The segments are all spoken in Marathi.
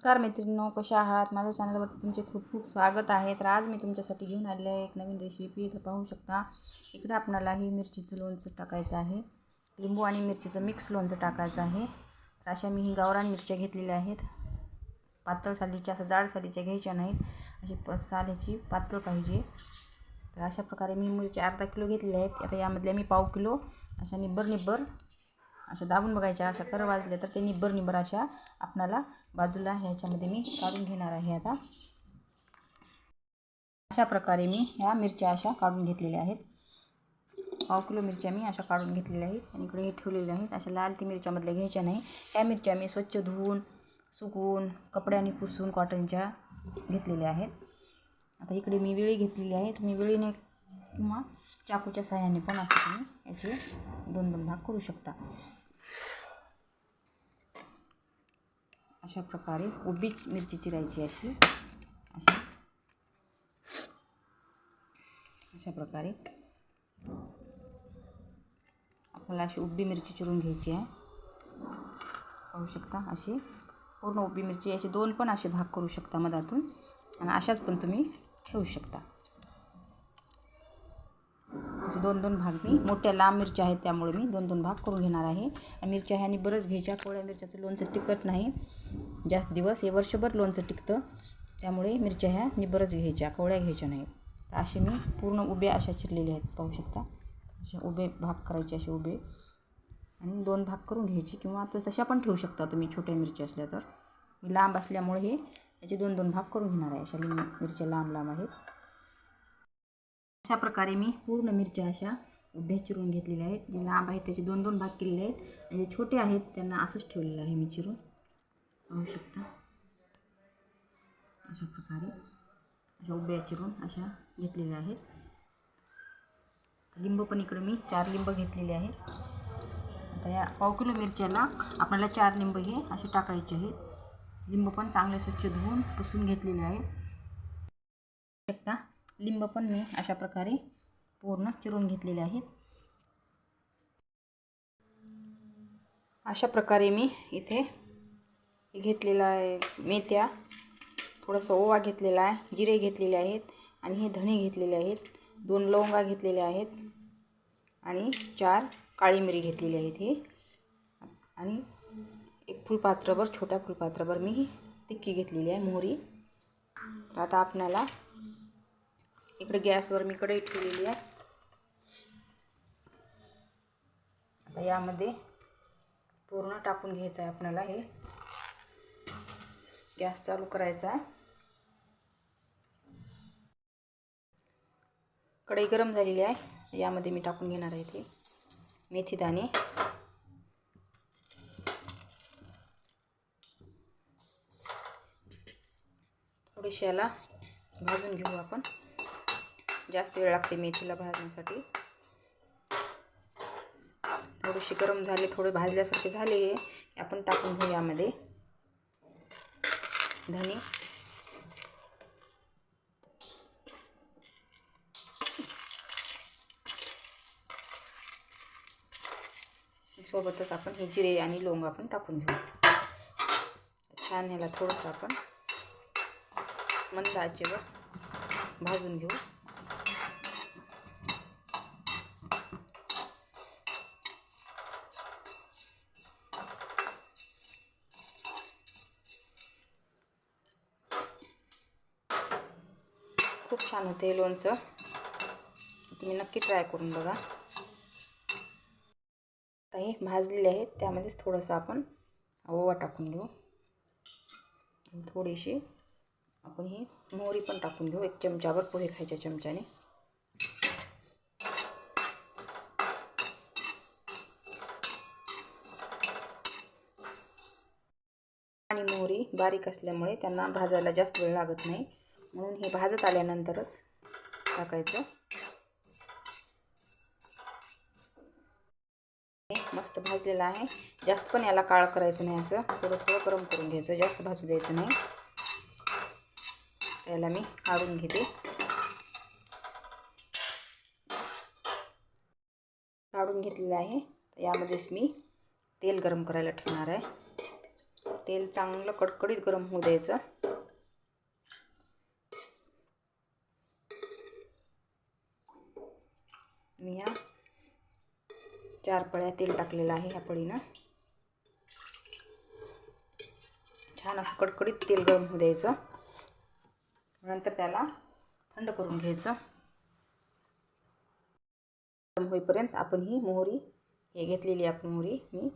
नमस्कार मैत्रिणींनो कशा आहात? माझ्या चॅनलवरती तुमचे खूप खूप स्वागत आहे. तर आज मी तुमच्यासाठी घेऊन आलेले आहे एक नवीन रेसिपी तर पाहू शकता इकडे आपणाला हे मिरचीचं लोणचं टाकायचं आहे. लिंबू आणि मिरचीचं मिक्स लोणचं टाकायचं आहे. तर अशा मी ही गावरान मिरच्या घेतलेल्या आहेत. पातळ सालीच्या असं जाड सालीच्या घ्यायच्या नाहीत. अशी प सालीची पातळ पाहिजे. तर अशा प्रकारे मी मिरच्या अर्धा किलो घेतलेल्या आहेत. आता यामधल्या मी पाव किलो. अशा निब्बर निब्बर अशा दाबून बघायच्या अशा कर वाजल्या तर ते निब्बर निब्बर अशा आपणाला बाजूला ह्याच्यामध्ये मी काढून घेणार आहे आता. अशा प्रकारे मी ह्या मिरच्या अशा काढून घेतलेल्या आहेत. पाव किलो मिरच्या मी अशा काढून घेतलेल्या आहेत आणि इकडे हे ठेवलेल्या आहेत. अशा लाल ती मिरच्यामधल्या घ्यायच्या नाही. त्या मिरच्या मी स्वच्छ धुवून सुकवून कपड्याने पुसून कॉटनच्या घेतलेल्या आहेत. आता इकडे मी विळी घेतलेली आहे. तुम्ही विळीने किंवा चाकूच्या सहाय्याने पण असं तुम्ही याचे दोन दोन भाग करू शकता. अशा प्रकारे उभी मिरची चिरायची अशी. अशी. अशा प्रकारे. आपल्याला अशी उभी मिरची चिरून घ्यायची आहे. पाहू शकता अशी पूर्ण उभी मिरची याचे दोन पण असे भाग करू शकता मधातून. आणि अशाच पण तुम्ही ठेवू शकता. दोन दोन भाग मी. मोठ्या लांब मिरच्या आहेत त्यामुळे मी दोन दोन भाग करून घेणार आहे. मिरच्या ह्याने बरंच घ्यायच्या. कोळ्या मिरच्याचं लोणचं टिकत नाही. जास्त दिवस. हे वर्षभर लोणचं टिकतं. त्यामुळे मिरच्या ह्या निबरच घ्यायच्या. कोवळ्या घ्यायच्या नाहीत. तर असे मी पूर्ण उभे अशा चिरलेले आहेत. पाहू शकता. असे उभे भाग करायचे असे उभे. आणि दोन भाग करून घ्यायची. किंवा तर तशा पण ठेवू शकता तुम्ही छोट्या मिरच्या असल्या तर. मी लांब असल्यामुळे हे याचे दोन दोन भाग करून घेणार आहे. अशा लिंब मिरच्या लांब लांब आहेत. अशा प्रकारे मी पूर्ण मिरच्या अशा उभ्या चिरून घेतलेल्या आहेत. जे लांब आहेत त्याचे दोन दोन भाग केलेले आहेत. आणि जे छोटे आहेत त्यांना असंच ठेवलेलं आहे मी चिरून. पाहू शकता? अशा प्रकारे अशा उभ्या चिरून अशा घेतलेल्या आहेत. लिंब पण इकडे मी चार लिंब घेतलेले आहेत. आता या पाव किलो मिरच्याला आपल्याला चार लिंब हे असे टाकायचे आहेत. लिंब पण चांगले स्वच्छ धुवून पुसून घेतलेले आहेत. शकता? लिंब पण मी अशा प्रकारे पूर्ण चिरून घेतलेले आहेत. अशा प्रकारे मी इथे घेतलेला आहे मेथ्या. थोडासा ओवा घेतलेला आहे जिरे घेतलेले आहेत आणि हे धणे घेतलेले आहेत. दोन लवंगा घेतलेल्या आहेत आणि चार काळी मिरी घेतलेली आहेत हे. आणि एक फुलपात्रभर छोट्या फुलपात्रभर मी तिक्की टिक्की घेतलेली आहे मोहरी. तर आता आपणाला इकडे गॅसवर मी कढई ठेवलेली आहे. आता यामध्ये पूर्ण टाकून घ्यायचं आहे आपल्याला हे. गॅस चालू करायचा आहे. कढई गरम झालेली आहे. यामध्ये मी टाकून घेणार आहे ते मेथी दाणे. याला भाजून घेऊ आपण. जास्त वेळ लागते मेथीला भाजण्यासाठी. थोडीशी गरम झाले थोडे भाजल्यासारखे झाले आपण टाकून घेऊ यामध्ये. धने. सोबतच आपण हे जिरे आणि लोंग आपण टाकून घेऊ. छान ह्याला थोडंसं आपण मंद आचेवर भाजून घेऊ. खूप छान होते हे लोणचं. तुम्ही नक्की ट्राय करून बघा. आता हे भाजलेले आहेत त्यामध्येच थोडंसं आपण ओवा टाकून घेऊ. थोडीशी आपण ही मोहरी पण टाकून घेऊ एक चमचाभर पोहे खायच्या चमच्याने. आणि मोहरी बारीक असल्यामुळे त्यांना भाजायला जास्त वेळ लागत नाही. म्हणून हे भाजत आल्यानंतरच टाकायचं. मस्त भाजलेलं आहे. जास्त पण याला काळ करायचं नाही असं. थोडं थोडं गरम करून घ्यायचं. जास्त भाजू द्यायचं नाही. याला मी काढून घेते. काढून घेतलेलं आहे. यामध्येच मी तेल गरम करायला ठेवणार आहे. तेल चांगलं कडकडीत गरम होऊ द्यायचं मी ह्या चार पळ्या तेल टाकलेलं आहे ह्या पळीनं. छान असं कडकडीत तेल गरम होऊ द्यायचं. नंतर त्याला थंड करून घ्यायचं. गरम होईपर्यंत आपण ही मोहरी हे घेतलेली आपण मोहरी मी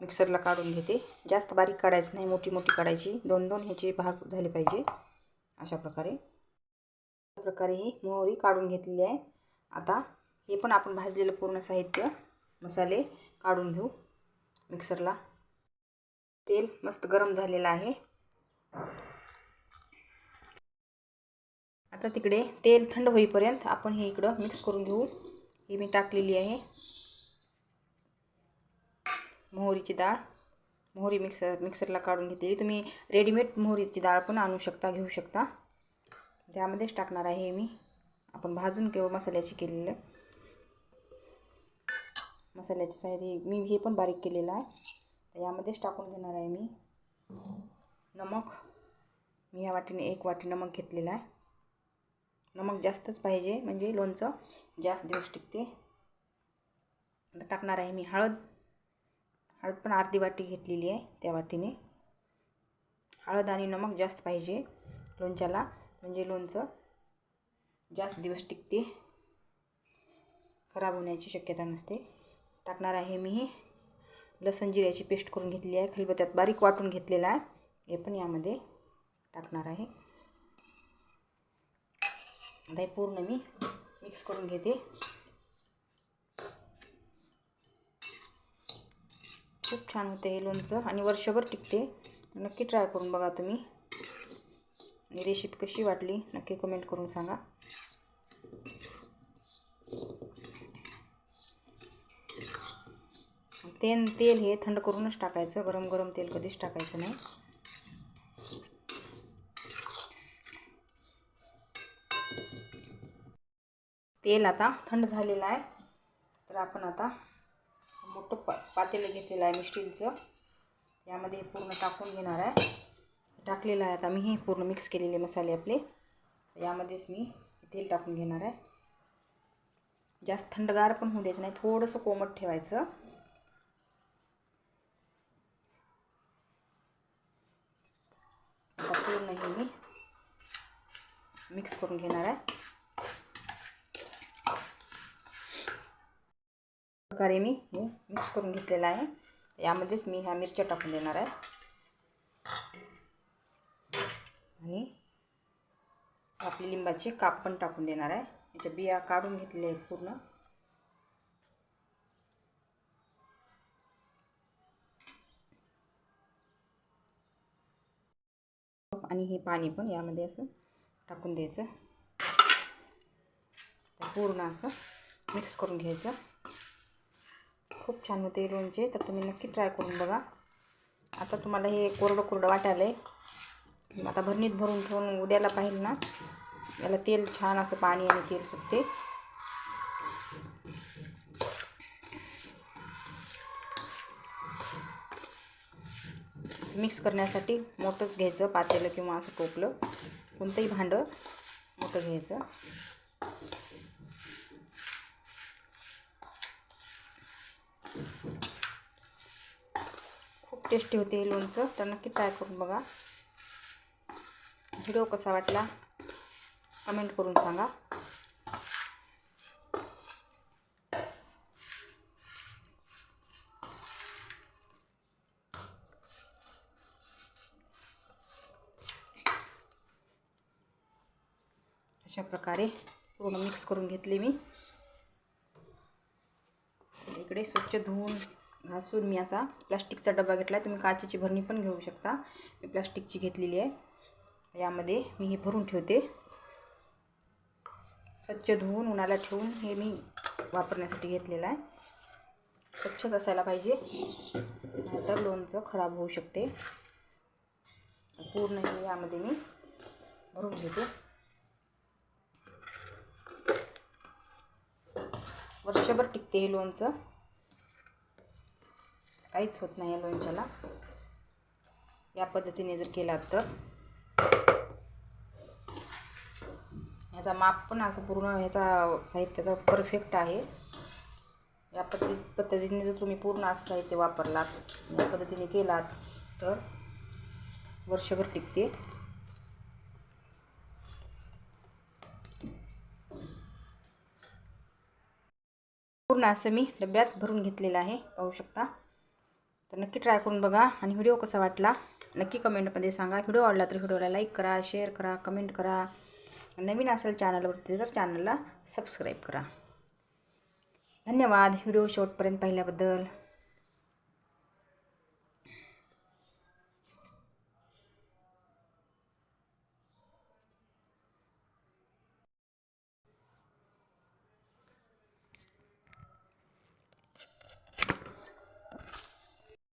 मिक्सरला काढून घेते. जास्त बारीक काढायचं नाही मोठी मोठी काढायची. दोन दोन ह्याचे भाग झाले पाहिजे अशा प्रकारे. अशा प्रकारे ही मोहरी काढून घेतलेली आहे. आता हे पण आपण भाजलेलं पूर्ण साहित्य मसाले काढून घेऊ मिक्सरला. तेल मस्त गरम झालेलं आहे. आता तिकडे तेल थंड होईपर्यंत आपण हे इकडं मिक्स करून घेऊ. ही मी टाकलेली आहे. मोहरीची डाळ. मोहरी मिक्सर मिक्सरला काढून घेतलेली तुम्ही रेडीमेड मोहरीची डाळ पण आणू शकता घेऊ शकता. त्यामध्येच टाकणार आहे मी. आपण भाजून किंवा मसाल्याची केलेलं. मसाल्याची साहित्य मी हे पण बारीक केलेलं आहे. तर यामध्येच टाकून घेणार आहे मी. नमक. मी ह्या वाटीने एक वाटी नमक घेतलेलं आहे. नमक जास्तच पाहिजे म्हणजे लोणचं जास्त दिवस टिकते. आता टाकणार आहे मी हळद. हळद पण अर्धी वाटी घेतलेली आहे त्या वाटीने. हळद आणि नमक जास्त पाहिजे लोणच्याला म्हणजे लोणचं जास्त दिवस टिकते. खराब होण्याची शक्यता नसते. टाकणार आहे मी. लसण जिऱ्याची पेस्ट करून घेतली आहे. खलबत्त्यात बारीक वाटून घेतलेला आहे. हे पण यामध्ये टाकणार आहे. आता हे पूर्ण मी मिक्स करून घेते. खूप छान होते हे लोणचं आणि वर्षभर टिकते. नक्की ट्राय करून बघा तुम्ही. रेसिपी कशी वाटली नक्की कमेंट करून सांगा. तेल तेल हे थंड करूनच टाकायचं. गरम गरम तेल कधीच टाकायचं नाही. तेल आता थंड झालेलं आहे. तर आपण आता मोठं पा पातेलं घेतलेलं आहे मी स्टीलचं. यामध्ये हे पूर्ण टाकून घेणार आहे. टाकलेलं आहे आता मी. हे पूर्ण मिक्स केलेले मसाले आपले. यामध्येच मी तेल टाकून घेणार आहे. जास्त थंडगार पण होऊ द्यायचं नाही. थोडंसं कोमट ठेवायचं. आता पूर्ण हे मी. मिक्स करून घेणार आहे. प्रकारे मी हे मिक्स करून घेतलेलं आहे. यामध्येच मी ह्या मिरच्या टाकून देणार आहे. आणि आपली लिंबाचे काप पण टाकून देणार आहे. याच्या बिया काढून घेतलेल्या आहेत पूर्ण. आणि हे पाणी पण यामध्ये असं टाकून द्यायचं. पूर्ण असं मिक्स करून घ्यायचं. खूप छान होते लोणचे तर तुम्ही नक्की ट्राय करून बघा. आता तुम्हाला हे कोरडं कोरडं वाटायला आहे आता भरणीत भरून ठेवून उद्याला पाहिजे ना याला तेल छान असं पाणी आणि तेल सुटते. मिक्स करण्यासाठी मोठंच घ्यायचं पातेलं किंवा असं टोपलं. कोणतंही भांडं मोठं घ्यायचं. खूप टेस्टी होते हे लोणचं. तर नक्की ट्राय करून बघा. व्हिडिओ कसा वाटला कमेंट करून सांगा. अशा प्रकारे पूर्ण मिक्स करून घेतले मी. इकडे स्वच्छ धुवून घासून मी असा प्लास्टिकचा डबा घेतला आहे तुम्ही काचेची भरणी पण घेऊ शकता. मी प्लास्टिकची घेतलेली आहे. यामध्ये मी हे भरून ठेवते. स्वच्छ धुवून उन्हाला ठेवून हे मी वापरण्यासाठी घेतलेलं आहे. स्वच्छच असायला पाहिजे. नाहीतर लोणचं खराब होऊ शकते. पूर्ण हे यामध्ये मी भरून घेते. वर्षभर टिकते हे लोणचं. काहीच होत नाही या लोणच्याला. या पद्धतीने जर केलात तर. ह्याचा माप पण असं पूर्ण ह्याचा साहित्याचा परफेक्ट आहे. या पद्धती पद्धतीने जर तुम्ही पूर्ण असं साहित्य वापरलात या पद्धतीने केलात तर वर्षभर टिकते. पूर्ण असं मी डब्यात भरून घेतलेलं आहे पाहू शकता. तर नक्की ट्राय करून बघा आणि व्हिडिओ कसा वाटला नक्की कमेंटमध्ये सांगा. व्हिडिओ आवडला तर व्हिडिओला लाईक करा शेअर करा कमेंट करा. नवीन असेल चॅनलवरती तर चॅनलला सबस्क्राईब करा. धन्यवाद. व्हिडिओ शॉर्टपर्यंत पाहिल्याबद्दल.